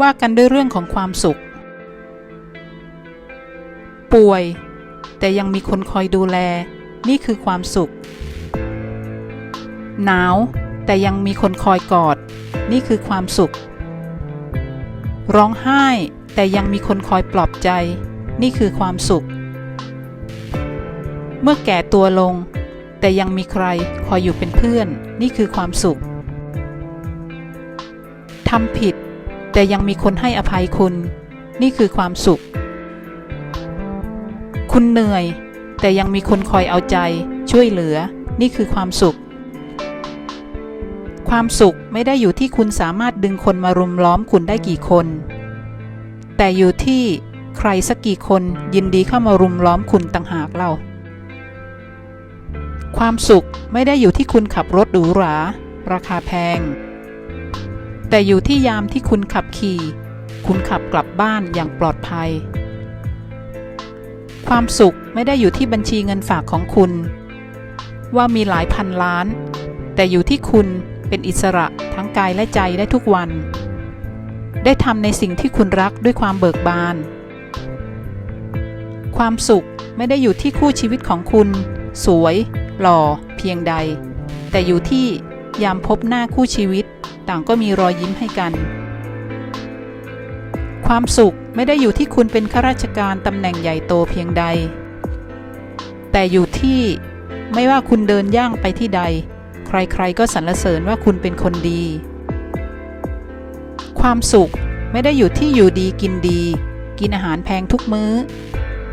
ว่ากันด้วยเรื่องของความสุข ป่วย แต่ยังมีคนคอยดูแล นี่คือความสุข หนาว แต่ยังมีคนคอยกอด นี่คือความสุข ร้องไห้ แต่ยังมีคนคอยปลอบใจ นี่คือความสุข เมื่อแก่ตัวลง แต่ยังมีใครคอยอยู่เป็นเพื่อน นี่คือความสุขทำผิด แต่ยังมีคนให้อภัยคุณ นี่คือความสุข คุณเหนื่อย แต่ยังมีคนคอยเอาใจ ช่วยเหลือ นี่คือความสุข ความสุขไม่ได้อยู่ที่คุณสามารถดึงคนมารุมล้อมคุณได้กี่คน แต่อยู่ที่ใครสักกี่คนยินดีเข้ามารุมล้อมคุณต่างหากเราความสุขไม่ได้อยู่ที่คุณขับรถหรูหรา ราคาแพง แต่อยู่ที่ยามที่คุณขับขี่ คุณขับกลับบ้านอย่างปลอดภัย ความสุขไม่ได้อยู่ที่บัญชีเงินฝากของคุณ ว่ามีหลายพันล้าน แต่อยู่ที่คุณเป็นอิสระทั้งกายและใจได้ทุกวัน ได้ทำในสิ่งที่คุณรักด้วยความเบิกบาน ความสุขไม่ได้อยู่ที่คู่ชีวิตของคุณ สวย หล่อ เพียงใด แต่อยู่ที่ยามพบหน้าคู่ชีวิตต่างก็มีรอยยิ้มให้กัน ความสุขไม่ได้อยู่ที่คุณเป็นข้าราชการตำแหน่งใหญ่โตเพียงใด แต่อยู่ที่ไม่ว่าคุณเดินย่างไปที่ใด ใครๆก็สรรเสริญว่าคุณเป็นคนดี ความสุขไม่ได้อยู่ที่อยู่ดีกินดี กินอาหารแพงทุกมื้อ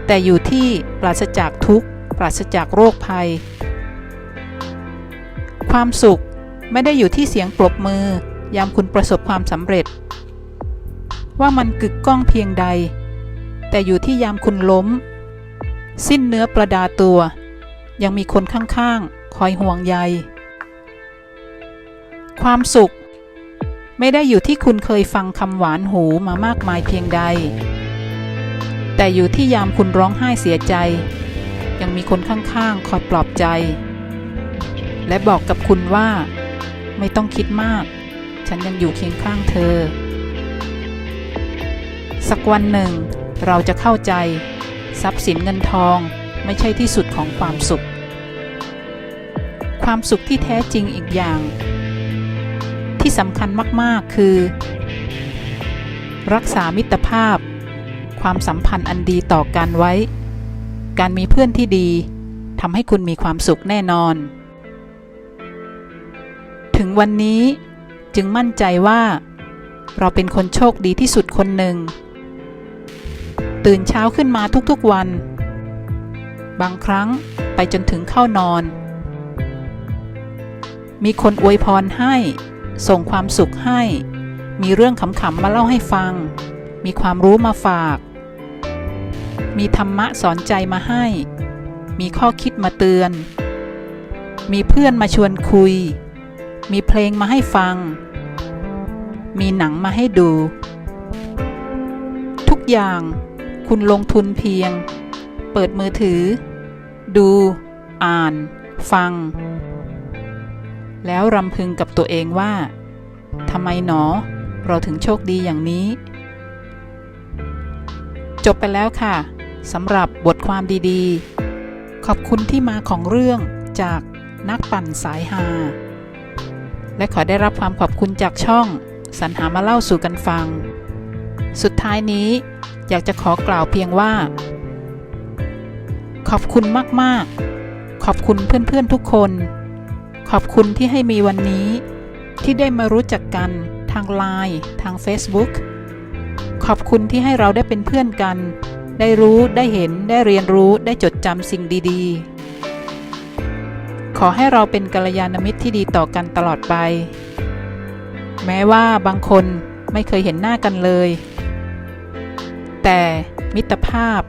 แต่อยู่ที่ปราศจากทุกข์ ปราศจากโรคภัย ความสุข ไม่ได้อยู่ที่เสียงปรบมือยามคุณประสบความสำเร็จ ว่ามันกึกก้องเพียงใด แต่อยู่ที่ยามคุณล้ม สิ้นเนื้อประดาตัว ยังมีคนข้างๆ คอยห่วงใย ความสุข ไม่ได้อยู่ที่คุณเคยฟังคำหวานหูมามากมายเพียงใด แต่อยู่ที่ยามคุณร้องไห้เสียใจ ยังมีคนข้างๆ คอยปลอบใจ และบอกกับคุณว่า ไม่ต้องคิดมาก ฉันยังอยู่เคียงข้างเธอ สักวันหนึ่ง เราจะเข้าใจ ทรัพย์สินเงินทองไม่ใช่ที่สุดของความสุข ความสุขที่แท้จริงอีกอย่าง ที่สำคัญมากๆคือ รักษามิตรภาพ ความสัมพันธ์อันดีต่อกันไว้ การมีเพื่อนที่ดีทำให้คุณมีความสุขแน่นอน ถึงวันนี้จึงมั่นใจว่า เราเป็นคนโชคดีที่สุดคนหนึ่ง ตื่นเช้าขึ้นมาทุกๆวัน บางครั้งไปจนถึงเข้านอน มีคนอวยพรให้ ส่งความสุขให้ มีเรื่องขำๆมาเล่าให้ฟัง มีความรู้มาฝาก มีธรรมะสอนใจมาให้ มีข้อคิดมาเตือน มีเพื่อนมาชวนคุย มีเพลงมาให้ฟัง มีหนังมาให้ดู ทุกอย่างคุณลงทุนเพียง เปิดมือถือ ดู อ่าน ฟัง แล้วรำพึงกับตัวเองว่าทำไมหนอ เราถึงโชคดีอย่างนี้ จบไปแล้วค่ะสำหรับบทความดีๆ ขอบคุณที่มาของเรื่องจากนักปั่นสายฮา และขอได้รับความขอบคุณจากช่อง สรรหามาเล่าสู่กันฟัง สุดท้ายนี้อยากจะขอกล่าวเพียงว่า ขอบคุณมาก ๆ ขอบคุณเพื่อน ๆ ทุกคน ขอบคุณที่ให้มีวันนี้ ที่ได้มารู้จักกันทางไลน์ทาง Facebook ขอบคุณที่ให้เราได้เป็นเพื่อนกัน ได้รู้ได้เห็นได้เรียนรู้ได้จดจำสิ่งดี ๆ ขอให้เราเป็นกัลยาณมิตรที่ดีต่อกันตลอดไป แม้ว่าบางคนไม่เคยเห็นหน้ากันเลย แต่มิตรภาพ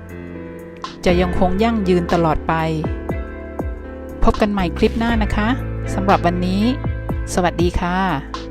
จะยังคงยั่งยืนตลอดไป พบกันใหม่คลิปหน้านะคะสำหรับวันนี้ สวัสดีค่ะ